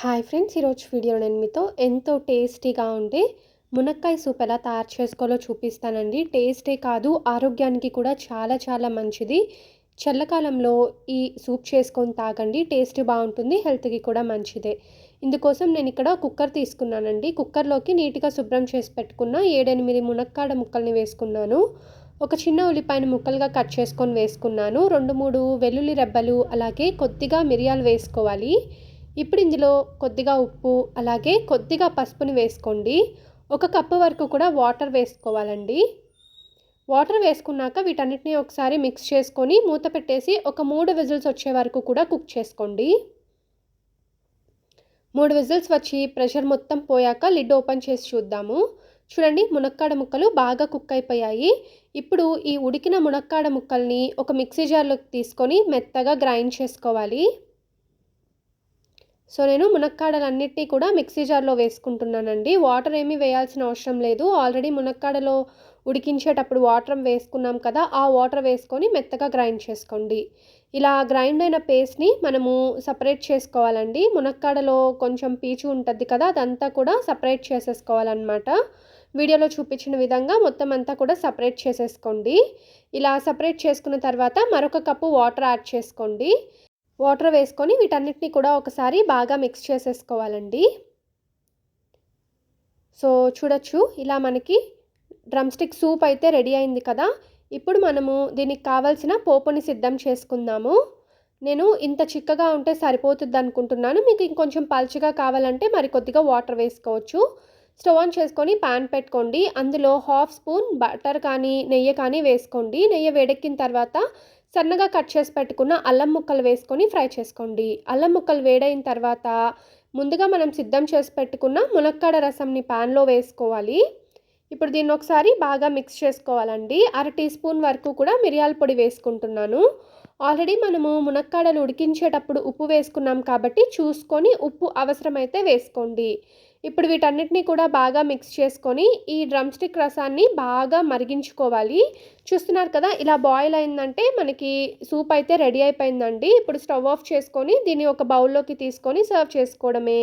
Hi friends ఈరోజు వీడియోలో నేను మీతో ఎంతో టేస్టీగా ఉండే మునక్కాయ సూప్ ఎలా తయారు చేసుకోవాలో చూపిస్తానండి. టేస్టే కాదు ఆరోగ్యానికి కూడా చాలా చాలా మంచిది. చల్లకాలంలో ఈ సూప్ చేసుకొని తాగండి టేస్ట్ బాగుంటుంది హెల్త్కి కూడా మంచిదే. ఇందుకోసం నేను ఇక్కడ కుక్కర్ తీసుకున్నానండి. కుక్కర్లోకి నీట్గా శుభ్రం చేసి పెట్టుకున్న ఏడెనిమిది మునక్కాడ ముక్కల్ని వేసుకున్నాను. ఒక చిన్న ఉల్లిపాయను ముక్కలుగా కట్ చేసుకొని వేసుకున్నాను. రెండు మూడు వెల్లుల్లి రెబ్బలు అలాగే కొద్దిగా మిరియాలు వేసుకోవాలి. ఇప్పుడు ఇందులో కొద్దిగా ఉప్పు అలాగే కొద్దిగా పసుపుని వేసుకోండి. ఒక కప్పు వరకు కూడా వాటర్ వేసుకోవాలండి. వాటర్ వేసుకున్నాక వీటన్నిటిని ఒకసారి మిక్స్ చేసుకొని మూత పెట్టేసి ఒక మూడు విజిల్స్ వచ్చే వరకు కూడా కుక్ చేసుకోండి. మూడు విజిల్స్ వచ్చి ప్రెషర్ మొత్తం పోయాక లిడ్ ఓపెన్ చేసి చూద్దాము. చూడండి మునక్కాడ ముక్కలు బాగా కుక్ అయిపోయాయి. ఇప్పుడు ఈ ఉడికిన మునక్కాడ ముక్కల్ని ఒక మిక్సీ జార్లోకి తీసుకొని మెత్తగా గ్రైండ్ చేసుకోవాలి. సో నేను మునక్కాడలన్నిటినీ కూడా మిక్సీ జార్లో వేసుకుంటున్నానండి. వాటర్ ఏమీ వేయాల్సిన అవసరం లేదు. ఆల్రెడీ మునక్కాడలో ఉడికించేటప్పుడు వాటర్ వేసుకున్నాం కదా ఆ వాటర్ వేసుకొని మెత్తగా గ్రైండ్ చేసుకోండి. ఇలా గ్రైండ్ అయిన పేస్ట్ని మనము సపరేట్ చేసుకోవాలండి. మునక్కాడలో కొంచెం పీచు ఉంటుంది కదా అదంతా కూడా సపరేట్ చేసేసుకోవాలన్నమాట. వీడియోలో చూపించిన విధంగా మొత్తం అంతా కూడా సపరేట్ చేసేసుకోండి. ఇలా సపరేట్ చేసుకున్న తర్వాత మరొక కప్పు వాటర్ యాడ్ చేసుకోండి. వాటర్ వేసుకొని వీటన్నిటిని కూడా ఒకసారి బాగా మిక్స్ చేసేసుకోవాలండి. సో చూడొచ్చు ఇలా మనకి డ్రమ్ స్టిక్ సూప్ అయితే రెడీ అయింది కదా. ఇప్పుడు మనము దీనికి కావాల్సిన పోపుని సిద్ధం చేసుకుందాము. నేను ఇంత చిక్కగా ఉంటే సరిపోతుంది అనుకుంటున్నాను మీకు ఇంకొంచెం పలుచగా కావాలంటే మరి కొద్దిగా వాటర్ వేసుకోవచ్చు. స్టవ్ ఆన్ చేసుకొని ప్యాన్ పెట్టుకోండి. అందులో హాఫ్ స్పూన్ బటర్ కానీ నెయ్యి కానీ వేసుకోండి. నెయ్యి వేడెక్కిన తర్వాత సన్నగా కట్ చేసి పెట్టుకున్న అల్లం ముక్కలు వేసుకొని ఫ్రై చేసుకోండి. అల్లం ముక్కలు వేడైన తర్వాత ముందుగా మనం సిద్ధం చేసి పెట్టుకున్న మునక్కాడ రసంని ప్యాన్లో వేసుకోవాలి. ఇప్పుడు దీన్ని ఒకసారి బాగా మిక్స్ చేసుకోవాలండి. అర టీ స్పూన్ వరకు కూడా మిరియాల పొడి వేసుకుంటున్నాను. ఆల్రెడీ మనము మునక్కాడలు ఉడికించేటప్పుడు ఉప్పు వేసుకున్నాం కాబట్టి చూసుకొని ఉప్పు అవసరమైతే వేసుకోండి. ఇప్పుడు వీటన్నిటిని కూడా బాగా మిక్స్ చేసుకొని ఈ డ్రమ్ స్టిక్ రసాన్ని బాగా మరిగించుకోవాలి. చూస్తున్నారు కదా ఇలా బాయిల్ అయిందంటే మనకి సూప్ అయితే రెడీ అయిపోయిందండి. ఇప్పుడు స్టవ్ ఆఫ్ చేసుకొని దీన్ని ఒక బౌల్లోకి తీసుకొని సర్వ్ చేసుకోవడమే.